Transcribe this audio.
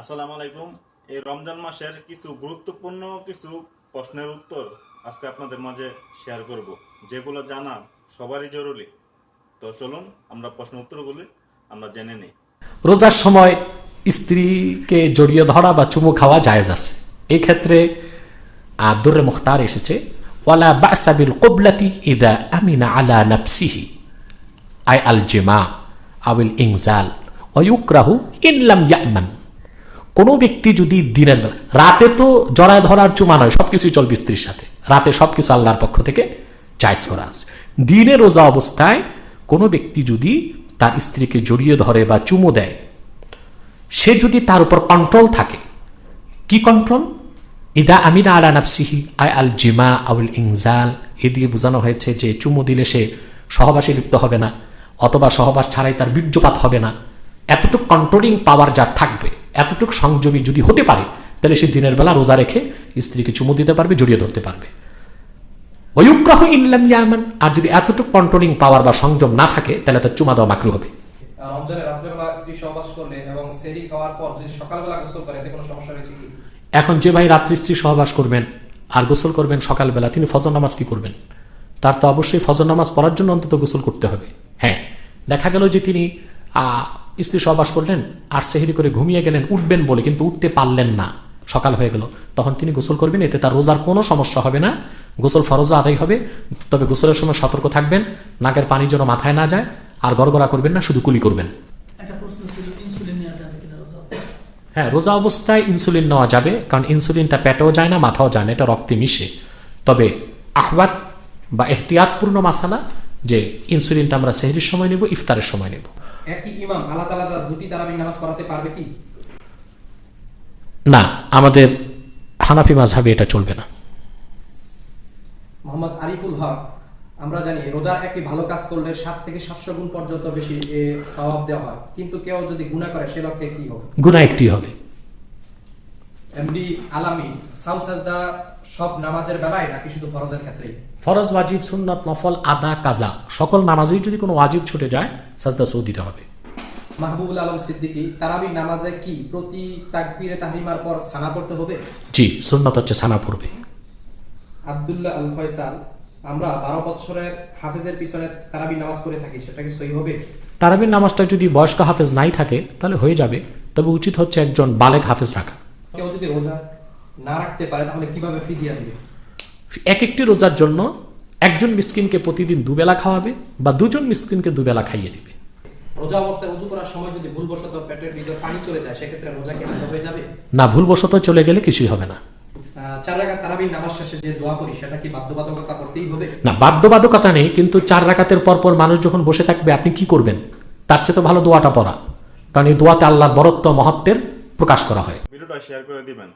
আসসালামু আলাইকুম। এই রমজান মাসের কিছু গুরুত্বপূর্ণ কিছু প্রশ্নের উত্তর আজকে আপনাদের মাঝে শেয়ার করব। যেগুলো জানা সবারই জরুরি। তো চলুন আমরা প্রশ্ন উত্তরগুলি আমরা জেনে নিই। রোজার সময় স্ত্রীকে জড়িয়ে ধরা বা চুমু খাওয়া জায়েজ আছে। এই ক্ষেত্রে আদুরে মুখতার এসেছে, ওয়ালা বাসাবিল কবলাতি ইদা আমিনা আলা নাফসিহি আই আল জেমা আউল ইংজাল অয়ুকরাহু ইনলাম ইয়ামান। কোনো ব্যক্তি যদি দিনের বেলা, রাতে তো জড়ায় ধরার চুমা নয় সব কিছুই চলবে স্ত্রীর সাথে। রাতে সব কিছু আল্লাহর পক্ষ থেকে জায়জ করা আছে। দিনে রোজা অবস্থায় কোনো ব্যক্তি যদি তার স্ত্রীকে জড়িয়ে ধরে বা চুমু দেয়, সে যদি তার উপর কন্ট্রোল থাকে, কি কন্ট্রোল ইদা আমিনা আলা নাফসিহি আই আল জিমা আউল ইংজাল। এ দিয়ে বোঝানো হয়েছে যে চুমু দিলে সে সহবাসে লিপ্ত হবে না, অথবা সহবাস ছাড়াই তার বীর্যপাত হবে না। এতটুক কন্ট্রোলিং পাওয়ার যার থাকবে এতটুক সংযমী যদি হতে পারে তাহলে সে দিনের বেলা রোজা রেখে স্ত্রীকে চুমু দিতে পারবে জড়িয়ে ধরতে পারবে। ওয়ুক্রাহ ইনলাম ইয়ামান আর যদি এতটুকু কন্ট্রোলিং পাওয়ার বা সংযম না থাকে তাহলে তার চুমা দেওয়া মাকরু হবে। এখন যে ভাই রাত্রি স্ত্রী সহবাস করবেন আর গোসল করবেন সকালবেলা তিনি ফজর নামাজ কি করবেন? তার তো অবশ্যই ফজর নামাজ পড়ার জন্য অন্তত গোসল করতে হবে। হ্যাঁ দেখা গেল যে তিনি আহ, স্ত্রী সহবাস করলেন আর সেহরি করে ঘুমিয়ে গেলেন উঠবেন বলে কিন্তু উঠতে পারলেন না। সকাল হয়ে গেল। তখন তিনি গোসল করবেন এতে তার রোজার কোনো সমস্যা হবে না। গোসল ফরজও আদায় হবে তবে গোসলের সময় সতর্ক থাকবেন নাকের পানি যেন মাথায় না যায় আর গড়গড়া করবেন না শুধু কুলি করবেন। হ্যাঁ রোজা অবস্থায় ইনসুলিন নেওয়া যাবে কারণ ইনসুলিনটা পেটেও যায় না মাথাও যায় না এটা রক্তে মিশে। তবে আহ্বাদ বা এহতিয়াতপূর্ণ মাসালা যে ইনসুলিনটা আমরা সেহরির সময় নেব ইফতারের সময় নেব। একই ইমাম আলাদা আলাদা দুটি তারাবি নামাজ পড়াতে পারবে কি? না আমাদের হানাফি মাঝহাবে এটা চলবে না। মোহাম্মদ আরিফুল হক আমরা জানি রোজার একটি ভালো কাজ করলে সাত থেকে সাতশো গুণ পর্যন্ত বেশি সওয়াব দেওয়া হয়। কিন্তু কেউ যদি গুণা করে সে লক্ষ্যে কি হবে? গুণা একটি হবে। এমডি আলামি সাউসাজদা সব নামাজের বেলায় নাকি শুধু ফরজের ক্ষেত্রেই? ফরজ ওয়াজিব সুন্নত নফল আদা কাজা সকল নামাজেই যদি কোনো ওয়াজিব ছুটে যায় সাজদা সৌ দিতে হবে। মাহবুবুল আলম সিদ্দিকী তারাবি নামাজে কি প্রতি তাকবীরে তাহরিমার পর সানা পড়তে হবে? জি সুন্নত হচ্ছে সানা পড়বে। আব্দুল্লাহ আল ফয়সাল আমরা বারো বছরের হাফেজের পিছনে তারাবি নামাজ পড়ে থাকি সেটা কি সহি হবে? তারাবির নামাজটা যদি বয়স্ক হাফেজ নাই থাকে তাহলে হয়ে যাবে। তবে উচিত হচ্ছে একজন বালেক হাফেজ রাখা। কেউ যদি রোজা না রাখতে পারে তাহলে কীভাবে ফিদিয়া দিবে? এক একটি রোজার জন্য একজন মিসকিনকে প্রতিদিন দুবেলা খাওয়াবে বা দুজন মিসকিনকে দুবেলা খাইয়ে দিবে। রোজা অবস্থায় করার সময় যদি ভুলবশত পেটের ভিতর পানি চলে যায় সেক্ষেত্রে রোজা কি হয়ে যাবে? না ভুলবশত চলে গেলে কিছুই হবে না। চার রাকাত তারাবির নামাজ শেষে যে দোয়া করি সেটা কি বাধ্যবাধকতা করতেই হবে? না বাধ্যবাধকতা নেই কিন্তু চার রাকাতের পর পর মানুষ যখন বসে থাকবে আপনি কি করবেন? তার চেয়ে তো ভালো দোয়াটা পড়া। কারণ এই দোয়াতে আল্লাহর বরত্ব মহত্বের প্রকাশ করা হয়। ভিডিওটা শেয়ার করে দিবেন।